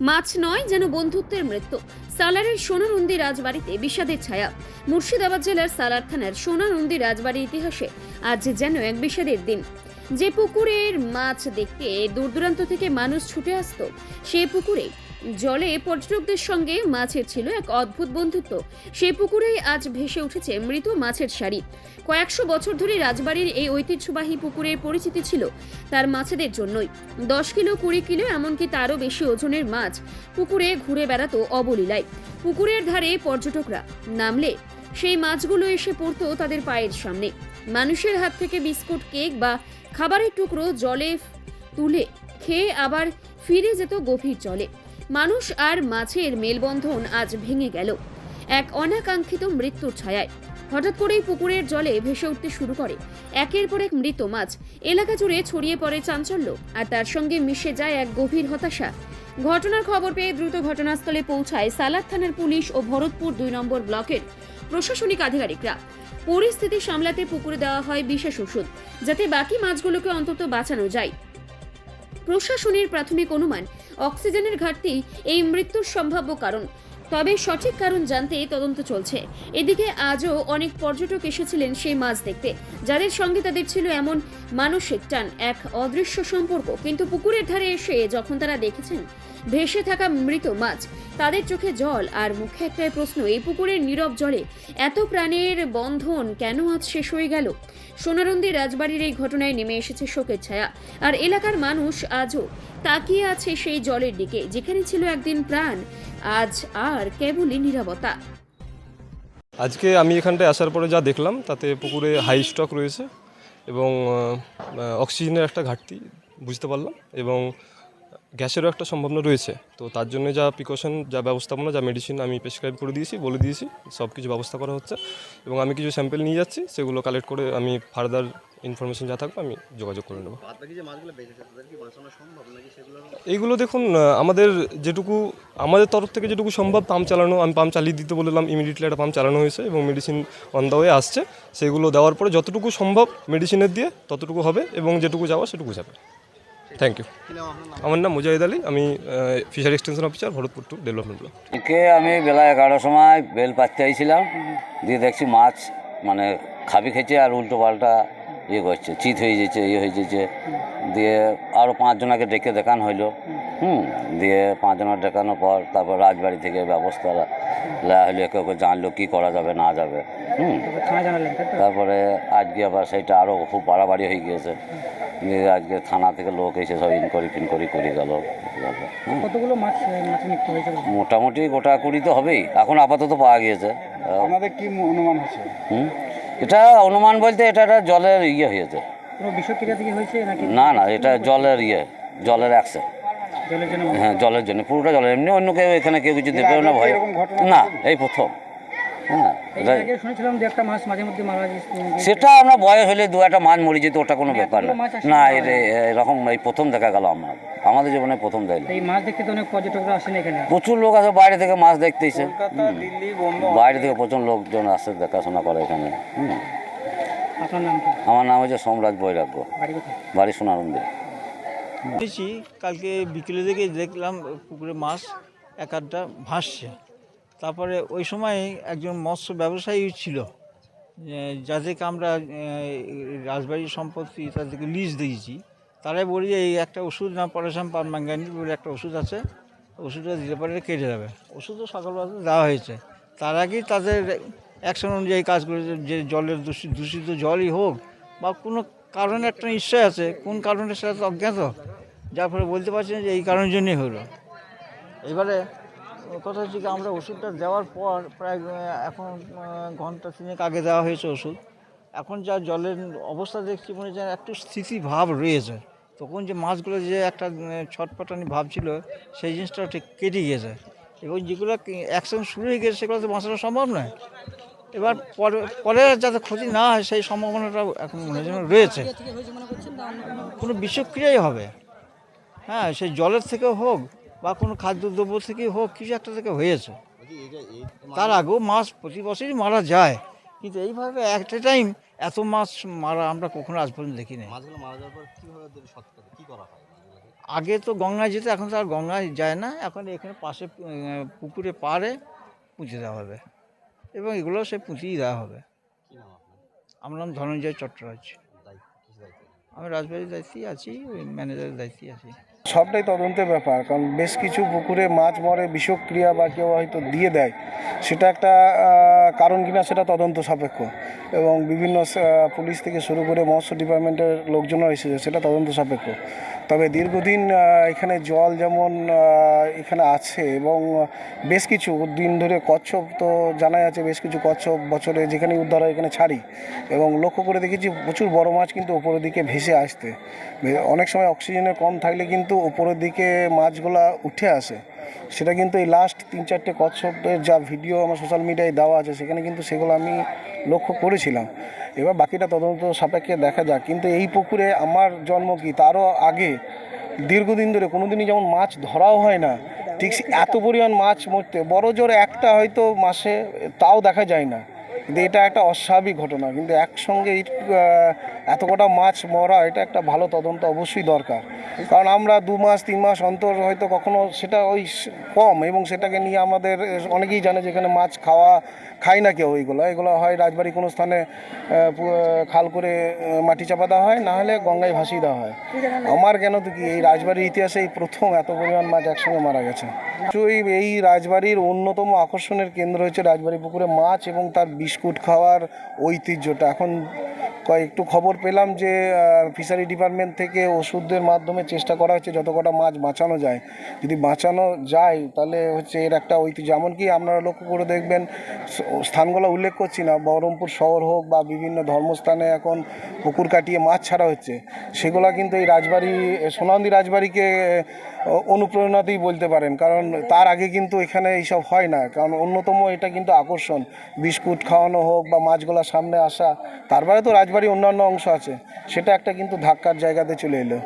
মাছ নয় যেন বন্ধুত্বের মৃত্যু। সালারের সোনানন্দী রাজবাড়িতে বিষাদের ছায়া। মুর্শিদাবাদ জেলার সালার থানার সোনানন্দী রাজবাড়ির ইতিহাসে আজ যেন এক বিষাদের দিন। যে পুকুরের মাছ দেখতে দূর দূরান্ত থেকে মানুষ ছুটে আসতো সেই পুকুরে জলে পর্যটকদের সঙ্গে মাছের ছিল এক অদ্ভুত বন্ধুত্ব। সেই পুকুরেই আজ ভেসে উঠেছে মৃত মাছের শাড়ি। কয়েকশো বছর ধরে রাজবাড়ির এই ঐতিহ্যবাহী পুকুরের পরিচিতি ছিল তার মাছেদের জন্যই। দশ কিলো, কুড়ি কিলো, এমনকি তারও বেশি ওজনের মাছ পুকুরে ঘুরে বেড়াতো অবলীলায়। পুকুরের ধারে পর্যটকরা নামলে সেই মাছগুলো এসে পড়তো তাদের পায়ের সামনে। মানুষের হাত থেকে বিস্কুট, কেক বা খাবারের টুকরো জলে তুলে খেয়ে আবার ফিরে যেত গভীর জলে। মানুষ আর মাছের মেলবন্ধন আজ ভেঙে গেল। এক অনাকাঙ্ক্ষিত মৃত্যুর ছায়ায়। হঠাৎ করেই পুকুরের জলে ভেসে উঠতে শুরু করে। একের পর এক মৃত মাছ। এলাকা জুড়ে ছড়িয়ে পড়ে চাঞ্চল্য আর তার সঙ্গে মিশে যায় এক গভীর হতাশা। ঘটনার খবর পেয়ে দ্রুত ঘটনাস্থলে পৌঁছায় সালার থানার পুলিশ ও ভরতপুর দুই নম্বর ব্লকের প্রশাসনিক আধিকারিকরা। পরিস্থিতি সামলাতে পুকুরে দেওয়া হয় বিশেষ ওষুধ, যাতে বাকি মাছগুলোকে অন্তত বাঁচানো যায়। প্রশাসনের প্রাথমিক অনুমান, অক্সিজেনের ঘাটতি এই মৃত্যুর সম্ভাব্য কারণ। তবে সঠিক কারণ জানতে তদন্ত চলছে। এদিকে আজও অনেক পর্যটক এসেছিলেন সেই মাছ দেখতে। যাদের সঙ্গে তাদের ছিল এমন মানসিক টান, এক অদৃশ্য সম্পর্ক। কিন্তু পুকুরের ধারে এসে যখন তারা দেখেছেন ভেসে থাকা মৃত মাছ। তাদের চোখে জল আর মুখে একটাই প্রশ্ন, এই পুকুরের নীরব জলে এত প্রাণের বন্ধন কেন আজ শেষ হয়ে গেল? সোনারন্দি রাজবাড়ির এই ঘটনায় নেমে এসেছে শোকের ছায়া। আর এলাকার মানুষ আজও তাকিয়ে আছে সেই জলের দিকে, যেখানে ছিল একদিন প্রাণ, আজ আর কেবলই নিরাপত্তা আজকে আমি এখানটায় আসার পরে যা দেখলাম, তাতে পুকুরে হাই স্টক রয়েছে এবং অক্সিজেনের একটা ঘাটতি, বুঝতে পারলাম। এবং গ্যাসেরও একটা সম্ভাবনা রয়েছে। তো তার জন্য যা প্রিকশন যা ব্যবস্থাপনা যা মেডিসিন আমি প্রেসক্রাইব করে দিয়েছি বলে দিয়েছি সব কিছু ব্যবস্থা করা হচ্ছে। এবং আমি কিছু স্যাম্পেল নিয়ে যাচ্ছি সেগুলো কালেক্ট করে আমি ফার্দার ইনফরমেশন যা থাকবে আমি যোগাযোগ করে নেব। এইগুলো দেখুন আমাদের যেটুকু আমাদের তরফ থেকে যেটুকু সম্ভব পাম্প চালানো আমি পাম্প চালিয়ে দিতে বললাম ইমিডিয়েটলি একটা পাম্প চালানো হয়েছে এবং মেডিসিন অন দ্য ওয়ে আসছে। সেগুলো দেওয়ার পরে যতটুকু সম্ভব মেডিসিনের দিয়ে ততটুকু হবে এবং যেটুকু যাওয়া সেটুকু যাবে। থ্যাংক ইউ আমার নাম মুজাহিদ আলী আমি fishery extension officer Bharatpur two development block একে আমি বেলা এগারোটার সময় বেল পাততে আইছিলাম দিয়ে দেখছি মাছ মানে খাবি খেয়েছে আর উল্টো পাল্টা ইয়ে করছে চিত হয়ে যেছে ইয়ে হয়ে যেছে দিয়ে আরও পাঁচজনাকে ডেকে দেখানো হইল হুম দিয়ে পাঁচজনের দেখানোর পর তারপর রাজবাড়ি থেকে ব্যবস্থা নেওয়া হলো একে ওকে জানলো কী করা যাবে না যাবে হুম। তারপরে আজকে আবার সেইটা আরও খুব বাড়াবাড়ি হয়ে গিয়েছে। দিয়ে আজকে থানা থেকে লোক এসে সব ইনকোয়ারি ফিনকোয়ারি করে গেল। কতগুলো মাছ মোটামুটি গোটা কুড়ি তো হবেই। এখন আপাতত পাওয়া গিয়েছে। আপনাদের কি অনুমান হচ্ছে? হুম? এটা অনুমান বলতে এটা একটা জলের ইয়ে হয়েছে। না না এটা জলের ইয়ে জলের জন্য হ্যাঁ জলের জন্য পুরোটা জলের। এমনি অন্য কেউ এখানে কেউ কিছু দেবেও না ভয়। না এই প্রথম। হ্যাঁ এই এটা- আগে শুনেছিলাম যে একটা মাছ মাঝে মধ্যে মারা সেটা আমরা বয়স হলে দু একটা মাছ মরে যেত ওটা কোনো ব্যাপার না। না। এরকম এই প্রথম দেখা গেল আমরা। আমাদের জীবনে প্রথম দেখলাম এই মাছ দেখতে তো অনেক পর্যটকরা আসেন এখানে। প্রচুর লোক আছে বাইরে থেকে মাছ দেখতে এসে। বাইরে থেকে প্রচুর লোকজন আসে দেখাশোনা করে এখানে। আমার নাম হচ্ছে সোমরাজ বৈরাগ্য। বাড়ি কোথায়? বাড়ি কালকে বিকেলে দিকে দেখলাম পুকুরে মাছ এক আধটা ভাসছে। তারপরে ওই সময় একজন মৎস্য ব্যবসায়ী ছিল যাদেরকে আমরা রাজবাড়ির সম্পত্তি তাদেরকে লিজ দিয়েছি। তারাই বলি এই একটা ওষুধ না পরেশাম পার ম্যাঙ্গানি বলে একটা ওষুধ আছে, ওষুধটা দিতে পারলে কেটে যাবে। ওষুধও সকালবেলা দেওয়া হয়েছে। তার আগেই তাদের অ্যাকশন অনুযায়ী কাজ করেছে, যে জলের দূষিত দূষিত জলই হোক বা কোনো কারণে একটা নিশ্চয় আছে, কোন কারণে সেটা অজ্ঞাত। যার ফলে বলতে পারছেন যে এই কারণের জন্যই হলো। এবারে কথা হচ্ছে কি আমরা ওষুধটা দেওয়ার পর প্রায় এখন ঘণ্টা তিনেক আগে দেওয়া হয়েছে ওষুধ। এখন যা জলের অবস্থা দেখছি, মনে হচ্ছে একটু স্থিতি ভাব রয়েছে। তখন যে মাছগুলো যে একটা ছটপটানি ভাব ছিল, সেই জিনিসটা ঠিক কেটে গিয়েছে এবং যেগুলো অ্যাকশন শুরু হয়ে গেছে, সেগুলো তো বাঁচানো সম্ভব নয়। এবার পরে পরে যাতে ক্ষতি না হয়, সেই সম্ভাবনাটা এখন মনে রয়েছে। কোনো বিষক্রিয়াই হবে। হ্যাঁ সেই জলের থেকে হোক বা কোনো খাদ্যদ্রব্য থেকে হোক কিছু একটা থেকে হয়েছে। তার আগেও মাছ প্রতি বছরই মারা যায়। কিন্তু এইভাবে একটা টাইম এত মাছ মারা আমরা কখনো আজ পর্যন্ত দেখিনি। আগে তো গঙ্গায় যেত এখন তো আর গঙ্গায় যায় না। এখন এখানে পাশে পুকুরে পাড়ে পুঁতে দেওয়া হবে। এবং এগুলো সে পুঁতিয়ে দেওয়া হবে। আমার নাম ধনঞ্জয় চট্টরাজ দায়িত্ব আমি রাজবাড়ির দায়িত্বেই আছি ওই ম্যানেজারের দায়িত্বেই আছি। সবটাই তদন্তের ব্যাপার, কারণ বেশ কিছু পুকুরে মাছ মরে, বিষক্রিয়া বা কেউ হয়তো দিয়ে দেয়, সেটা একটা কারণ কিনা সেটা তদন্ত সাপেক্ষ। এবং বিভিন্ন পুলিশ থেকে শুরু করে মৎস্য ডিপার্টমেন্টের লোকজনও এসেছে, সেটা তদন্ত সাপেক্ষ। তবে দীর্ঘদিন এখানে জল যেমন এখানে আছে এবং বেশ কিছু দিন ধরে কচ্ছপ তো জানা যাচ্ছে বেশ কিছু কচ্ছপ বছরে যেখানে উদ্ধার হয় এখানে ছাড়ি। এবং লক্ষ্য করে দেখেছি প্রচুর বড় মাছ কিন্তু ওপরের দিকে ভেসে আসতে। অনেক সময় অক্সিজেনের কম থাকলে কিন্তু ওপরের দিকে মাছগুলা উঠে আসে। সেটা কিন্তু এই লাস্ট তিন চারটে কচ্ছপের যা ভিডিও আমার সোশ্যাল মিডিয়ায় দেওয়া আছে, সেখানে কিন্তু সেগুলো আমি লক্ষ্য করেছিলাম। এবার বাকিটা তদন্ত সাপেক্ষে দেখা যাক। কিন্তু এই পুকুরে আমার জন্ম কি, তারও আগে দীর্ঘদিন ধরে কোনোদিনই যেমন মাছ ধরাও হয় না, ঠিক এত পরিমাণ মাছ মরতে, বড় জোর একটা হয়তো মাসে, তাও দেখা যায় না। কিন্তু এটা একটা অস্বাভাবিক ঘটনা। কিন্তু একসঙ্গে এত কটা মাছ মরা, এটা একটা ভালো তদন্ত অবশ্যই দরকার। কারণ আমরা দু মাস, তিন মাস অন্তর হয়তো কখনো সেটা ওই কম এবং সেটাকে নিয়ে আমাদের অনেকেই জানে যে এখানে মাছ খাওয়া, খায় না কেউ এইগুলো এগুলো হয় রাজবাড়ি কোনো স্থানে খাল করে মাটি চাপা দেওয়া হয়, না হলে গঙ্গায় ভাসিয়ে দেওয়া হয়। আমার কেন তো কি, এই রাজবাড়ির ইতিহাসে এই প্রথম এত পরিমাণ মাছ একসঙ্গে মারা গেছে। এই রাজবাড়ির অন্যতম আকর্ষণের কেন্দ্র হচ্ছে রাজবাড়ি পুকুরে মাছ এবং তার বিস্কুট খাওয়ার ঐতিহ্যটা। এখন একটু খবর পেলাম যে ফিশারি ডিপার্টমেন্ট থেকে ওষুধের মাধ্যমে চেষ্টা করা হচ্ছে যত কটা মাছ বাঁচানো যায়। যদি বাঁচানো যায়, তাহলে হচ্ছে এর একটা ঐতিহ্য। এমনকি আপনারা লক্ষ্য করে দেখবেন স্থানগুলো উল্লেখ করছি না, বহরমপুর শহর হোক বা বিভিন্ন ধর্মস্থানে এখন পুকুর কাটিয়ে মাছ ছাড়া হচ্ছে। সেগুলো কিন্তু এই রাজবাড়ি সোনান্দি রাজবাড়িকে অনুপ্রেরণাতেই বলতে পারেন, কারণ তার আগে কিন্তু এখানে এইসব হয় না, কারণ অন্যতম এটা কিন্তু আকর্ষণ। বিস্কুট খাওয়ানো হোক বা মাছগুলা সামনে আসা তারপরে তো রাজবাড়ি অন্যান্য অংশ আছে, সেটা একটা কিন্তু ধাক্কার জায়গাতে চলে এলো।